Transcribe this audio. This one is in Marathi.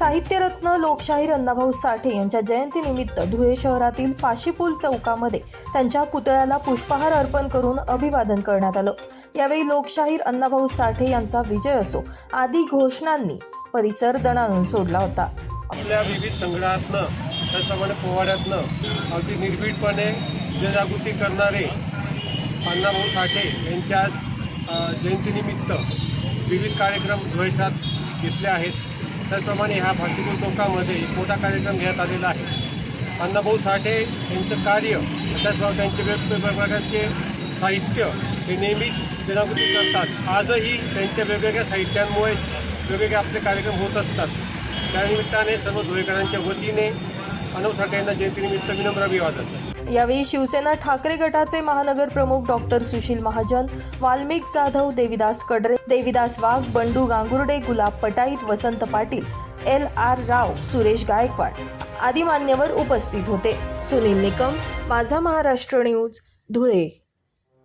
साहित्यरत्न लोकशाहीर अण्णाभाऊ साठे यांच्या जयंतीनिमित्त धुळे शहरातील पाशीपूल चौकामध्ये त्यांच्या पुतळ्याला पुष्पहार अर्पण करून अभिवादन करण्यात आलं. यावेळी लोकशाहीर अण्णाभाऊ साठे यांचा विजय असो आदी घोषणांनी परिसर दणानून सोडला होता. आपल्या विविध संग्रहातनं त्याचप्रमाणे पोवाड्यातनं अगदी निर्भीडपणे जनजागृती करणारे अण्णाभाऊ साठे यांच्या जयंतीनिमित्त विविध कार्यक्रम धुळेशात घेतले आहेत. त्याचप्रमाणे ह्या भाषिकूल चौकामध्ये एक मोठा कार्यक्रम घेण्यात आलेला आहे. अण्णाभाऊ साठे यांचं कार्य त्याचप्रमाणे त्यांचे वेगवेगळ्या प्रकारचे साहित्य हे नेहमीच जनाकृती करतात. आजही त्यांच्या वेगवेगळ्या साहित्यांमुळे वेगवेगळे आपले कार्यक्रम होत असतात. त्यानिमित्ताने सर्व धुळेकरांच्या वतीने अनव साठे यांना जयंतीनिमित्त विनम्र अभिवादन. यावेळी शिवसेना ठाकरे गटाचे महानगर प्रमुख doctor Sushil Mahajan Valmik Jadhav Devidas Kadre Devidas Wagh Bandu Gangurde Gulab Patait Vasant Patil L R Rao Suresh Gaikwad आदी मान्यवर उपस्थित होते. सुनील निकम माझा महाराष्ट्र न्यूज धुळे.